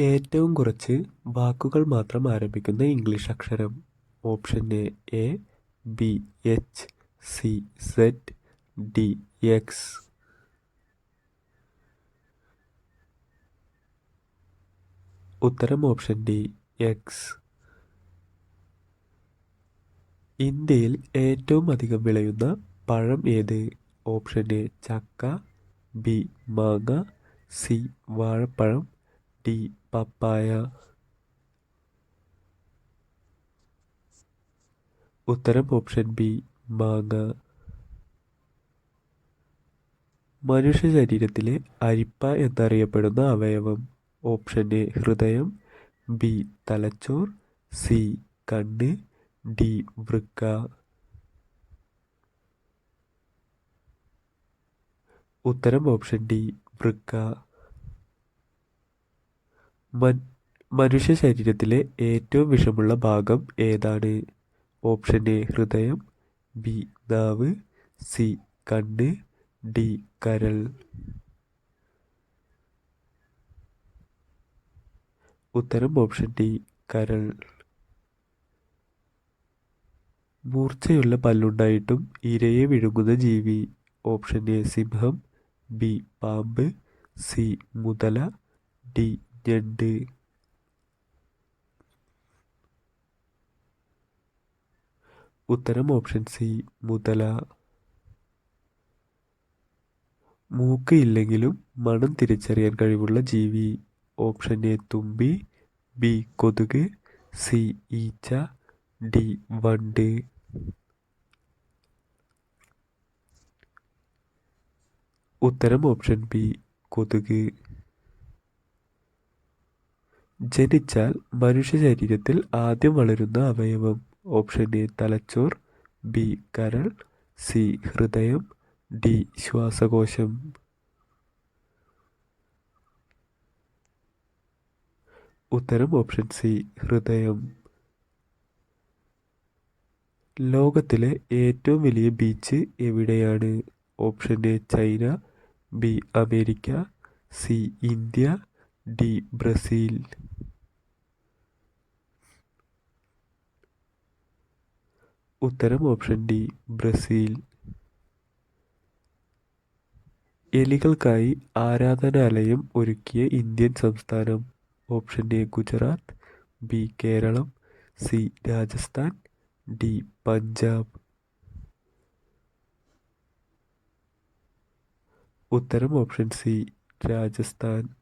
ഏറ്റവും കുറച്ച് വാക്കുകൾ മാത്രം ആരംഭിക്കുന്ന ഇംഗ്ലീഷ് അക്ഷരം. Option A B H C Z D X. ഉത്തരം ഓപ്ഷൻ ഡി എക്സ്. ഇന്ത്യയിൽ ഏറ്റവും അധികം വിളയുന്ന പഴം ഏത്? ഓപ്ഷൻ എ ചക്ക ബി മാങ്ങ സി വാഴപ്പഴം ഡി പപ്പായ. ഉത്തരം ഓപ്ഷൻ ബി മാങ്ങ. മനുഷ്യ ശരീരത്തിലെ അരിപ്പ എന്നറിയപ്പെടുന്ന അവയവം. ഓപ്ഷൻ എ ഹൃദയം. ബി തലച്ചോർ. സി കണ്ണ്. ഡി വൃക്ക. ഉത്തരം ഓപ്ഷൻ ഡി വൃക്ക. മനുഷ്യ ശരീരത്തിലെ ഏറ്റവും വിഷമുള്ള ഭാഗം ഏതാണ്? ഓപ്ഷൻ എ ഹൃദയം ബി നാവ് സി കണ്ണ് ഡി കരൾ. ഉത്തരം ഓപ്ഷൻ ഡി കരൾ. മൂർച്ചയുള്ള പല്ലുണ്ടായിട്ടും ഇരയെ വിഴുങ്ങുന്ന ജീവി. ഓപ്ഷൻ എ സിംഹം ബി പാമ്പ് സി മുതല ഡി ഞണ്ട് ഉത്തരം ഓപ്ഷൻ സി മുതല. മൂക്ക് ഇല്ലെങ്കിലും മണം തിരിച്ചറിയാൻ കഴിവുള്ള ജീവി. ഓപ്ഷൻ എ തുമ്പി. ബി കൊതുക്. സി ഈച്ച. ഡി വണ്ട്. ഉത്തരം ഓപ്ഷൻ ബി കൊതുക്. ജനിച്ചാൽ മനുഷ്യ ശരീരത്തിൽ ആദ്യം വളരുന്ന അവയവം. ഓപ്ഷൻ എ തലച്ചോർ ബി കരൾ സി ഹൃദയം ഡി ശ്വാസകോശം. ഉത്തരം ഓപ്ഷൻ സി ഹൃദയം. ലോകത്തിലെ ഏറ്റവും വലിയ ബീച്ച് എവിടെയാണ്? Option A China B America C India D Brazil. ഉത്തരം ഓപ്ഷൻ ഡി ബ്രസീൽ. എലികൾക്കായി ആരാധനാലയം ഒരുക്കിയ ഇന്ത്യൻ സംസ്ഥാനം. Option A Gujarat. B Kerala. C Rajasthan. D Punjab. ഉത്തരം ഓപ്ഷൻ സി രാജസ്ഥാൻ.